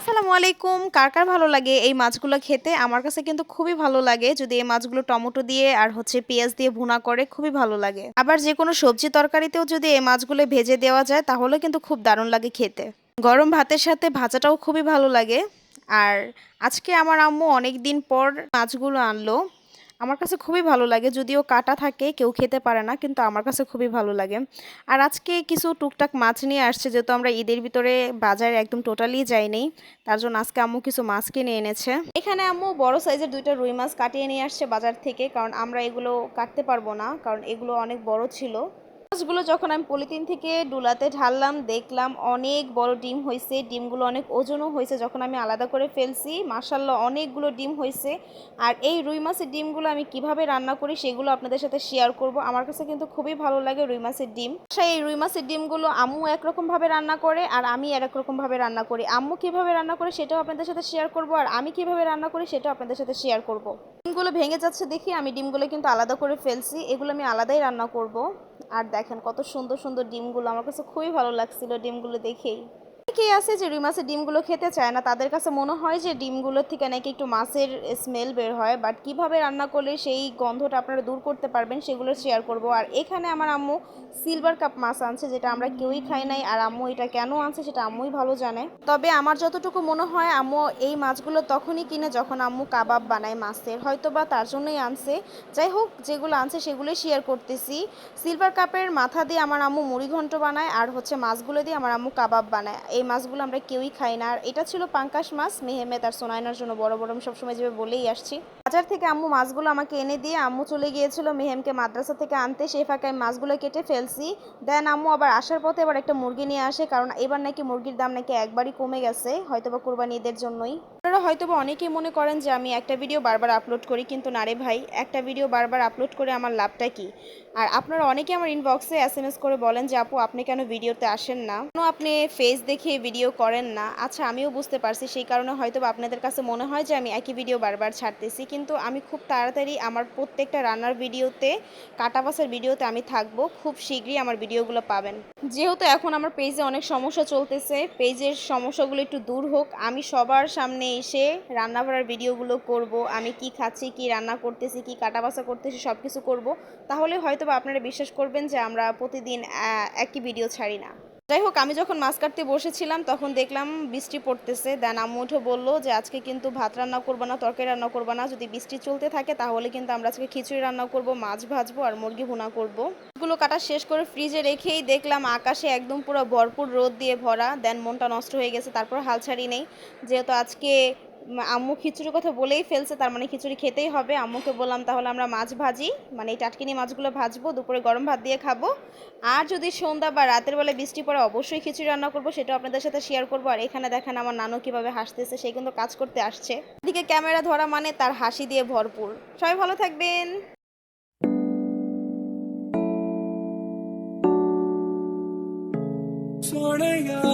আসসালামু আলাইকুম। কার কার ভালো লাগে এই মাছগুলো খেতে? আমার কাছে কিন্তু খুবই ভালো লাগে। যদি এই মাছগুলো টমেটো দিয়ে আর হচ্ছে পেঁয়াজ দিয়ে ভুনা করে, খুবই ভালো লাগে। আবার যে কোনো সবজি তরকারিতেও যদি এই মাছগুলো ভেজে দেওয়া যায়, তাহলে কিন্তু খুব দারুণ লাগে খেতে। গরম ভাতের সাথে ভাজাটাও খুবই ভালো লাগে। আর আজকে আমার আম্মু অনেক দিন পর মাছগুলো আনলো। আমার কাছে খুবই ভালো লাগে। যদিও কাটা থাকে, কেউ খেতে পারে না, কিন্তু আমার কাছে খুবই ভালো লাগে। আর আজকে কিছু টুকটাক মাছ নিয়ে আসছে, যেহেতু আমরা ঈদের ভিতরে বাজারে একদম টোটালি যাইনি, তার জন্য আজকে আম্মু কিছু মাছ কিনে এনেছে। এখানে আম্মু বড় সাইজের দুইটা রুই মাছ কাটিয়ে নিয়ে আসছে বাজার থেকে, কারণ আমরা এগুলো কাটতে পারব না, কারণ এগুলো অনেক বড় ছিল। মাছগুলো যখন আমি পলিথিন থেকে ডুলাতে ঢাললাম, দেখলাম অনেক বড় ডিম হয়েছে ডিমগুলো অনেক ওজনও হয়েছে যখন আমি আলাদা করে ফেলছি। মার্শাল্লাহ অনেকগুলো ডিম হয়েছে আর এই রুই মাছের ডিমগুলো আমি কীভাবে রান্না করি সেগুলো আপনাদের সাথে শেয়ার করব। আমার কাছে কিন্তু খুবই ভালো লাগে রুই মাছের ডিম। সেই এই রুই মাছের ডিমগুলো আম্মু একরকমভাবে রান্না করে আর আমি এক রকমভাবে রান্না করি। আম্মু কীভাবে রান্না করে সেটাও আপনাদের সাথে শেয়ার করব আর আমি কীভাবে রান্না করি সেটাও আপনাদের সাথে শেয়ার করব। ডিমগুলো ভেঙে যাচ্ছে দেখি, আমি ডিমগুলো কিন্তু আলাদা করে ফেলছি। এগুলো আমি আলাদাই রান্না করব। আর দেখেন কত সুন্দর সুন্দর ডিমগুলো, আমার কাছে খুবই ভালো লাগছিল ডিমগুলো দেখেই। অনেকেই আছে যে রুই মাছের ডিমগুলো খেতে চায় না। তাদের কাছে মনে হয় যে ডিমগুলোর থেকে নাকি একটু মাছের স্মেল বের হয়। বাট কীভাবে রান্না করলে সেই গন্ধটা আপনারা দূর করতে পারবেন সেগুলো শেয়ার করব। আর এখানে আমার আম্মু সিলভার কাপ মাছ আনছে, যেটা আমরা কেউই খাই নাই। আর আম্মু এটা কেন আনছে সেটা আম্মুই ভালো জানে। তবে আমার যতটুকু মনে হয়, আম্মু এই মাছগুলো তখনই কিনে যখন আম্মু কাবাব বানায় মাছের। হয়তো বা তার জন্যই আনছে। যাই হোক, যেগুলো আনছে সেগুলোই শেয়ার করতেছি। সিলভার কাপের মাথা দিয়ে আমার আম্মু মুড়ি ঘন্ট বানায়, আর হচ্ছে মাছগুলো দিয়ে আমার আম্মু কাবাব বানায়। এই মাছগুলো আমরা কেউই খাই না। আর এটা ছিল পাঙ্কাশ মাছ, মেহেমেদ আর সোনায়নার জন্য বড় বড়। সবসময় যেভাবে বলেই আসছি। বাজার থেকে আম্মু মাছগুলো আমাকে এনে দিয়ে আম্মু চলে গিয়েছিল মেহেমকে মাদ্রাসা থেকে আনতে। সেই ফাঁকায় মাছগুলো কেটে ফেলছি। দেন আম্মু আবার আসার পথে এবার একটা মুরগি নিয়ে আসে, কারণ এবার নাকি মুরগির দাম নাকি একবারই কমে গেছে হয়তো বা কোরবানি ঈদের জন্যই। আপনারা হয়তো বা অনেকেই মনে করেন যে আমি একটা ভিডিও বারবার আপলোড করি, কিন্তু না রে ভাই, একটা ভিডিও বারবার আপলোড করে আমার লাভটা কি? আর আপনারা অনেকে আমার ইনবক্সে এস এম এস করে বলেন যে, আপু, আপনি কেন ভিডিওতে আসেন না? কেন আপনি ফেস দেখে ভিডিও করেন না। আচ্ছা আমিও বুঝতে পারছি, সেই কারণে হয়তো আপনাদের কাছে মনে হয় যে আমি একই ভিডিও বারবার ছাড়তেছি, কিন্তু আমি খুব তাড়াতাড়ি আমার প্রত্যেকটা রান্নার ভিডিওতে কাটা বাসার ভিডিওতে আমি থাকব। খুব শীঘ্রই আমার ভিডিওগুলো পাবেন। যেহেতু এখন আমার পেজে অনেক সমস্যা চলতেছে, পেজের সমস্যাগুলো একটু দূর হোক, আমি সবার সামনে এসে রান্না বাড়ার ভিডিওগুলো করব, আমি কি খাচ্ছি, কি রান্না করতেছি, কি কাটা বাসা করতেছি সব কিছু করব। তাহলে হয়তো আপনারা বিশ্বাস করবেন যে আমরা প্রতিদিন একই ভিডিও ছাড়ি না। যাই হোক, আমি যখন মাছ কাটতে বসেছিলাম, তখন দেখলাম বৃষ্টি পড়তেছে। দেন আম্মু উঠে বলল যে, আজকে কিন্তু ভাত রান্না করব না, তরকারি রান্না করব না। যদি বৃষ্টি চলতে থাকে, তাহলে কিন্তু আমরা আজকে খিচুড়ি রান্না করব, মাছ ভাজবো আর মুরগি ভুনা করব। এগুলো কাটা শেষ করে ফ্রিজে রেখেই দেখলাম আকাশে একদম পুরো ভরপুর রোদ দিয়ে ভরা। দেন মনটা নষ্ট হয়ে গেছে, তারপর হাল ছাড়ি নেই। যেহেতু আজকে আম্মু খিচুড়ির কথা বলেই ফেলছে, তার মানে খিচুড়ি খেতেই হবে। আম্মুকে বললাম, তাহলে আমরা মাছ ভাজি মানে এই টাটকিনি মাছগুলো ভাজবো, দুপুরে গরম ভাত দিয়ে খাব। আর যদি সন্ধ্যা বা রাতের বেলায় বৃষ্টি পড়ে, অবশ্যই খিচুড়ি রান্না করব সেটা আপনাদের সাথে শেয়ার করব। আর এখানে দেখেন আমার নানু কীভাবে হাসতেছে, সে কিন্তু কাজ করতে আসছে। এদিকে ক্যামেরা ধরা মানে তার হাসি দিয়ে ভরপুর। সবাই ভালো থাকবেন। morning.